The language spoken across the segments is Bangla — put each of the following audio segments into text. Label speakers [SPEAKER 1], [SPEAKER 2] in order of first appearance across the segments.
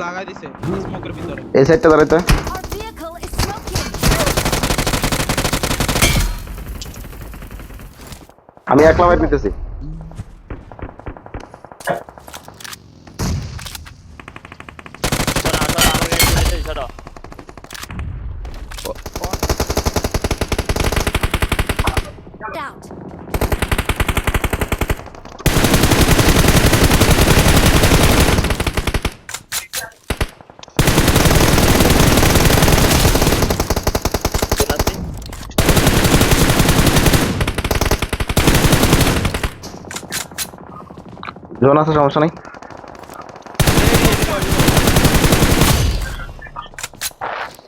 [SPEAKER 1] লাগাই দিছে স্মোকের ভিতরে
[SPEAKER 2] এই সাইডটা দাঁড়াইতে. আমি একলা মাইট
[SPEAKER 3] সরো
[SPEAKER 4] Out.
[SPEAKER 2] জোন আছে সমস্যা নেই।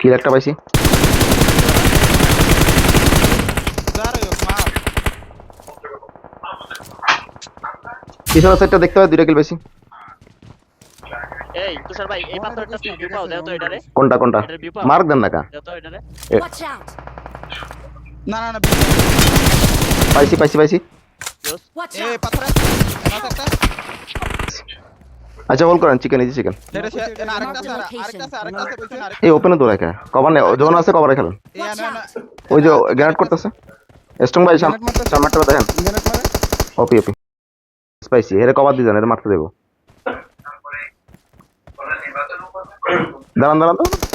[SPEAKER 2] কিল একটা পাইছি। পিছনের সাইডটা দেখতে হয় দুইটা কিল পাইছি।
[SPEAKER 3] এই তুষার ভাই এই পাথরটা তুই ভিউ পাও দেও তো এটারে?
[SPEAKER 2] কোনটা কোনটা? মার্ক দেন না কা।
[SPEAKER 3] দেও তো এটারে
[SPEAKER 1] না না না
[SPEAKER 2] পাইছি পাইছি পাইছি।
[SPEAKER 1] এ পাথর আছে এনার একটা
[SPEAKER 2] আচ্ছা বল করেন চিকেন ইজি চিকেন এই ওপেনে দৌড়ায় কে? কভার নেই জোন আছে কভারে খেলেন।
[SPEAKER 1] এই.
[SPEAKER 2] ওই যে গ্রেনেড করতেছে। স্ট্রং ভাই সাম- সামনেরটা দেখেন। ওপি ওপি স্পাইসি এর কভার দিয়ে যান এর মারতে দেবো। দাঁড়ান দাঁড়ান দাঁড়ান।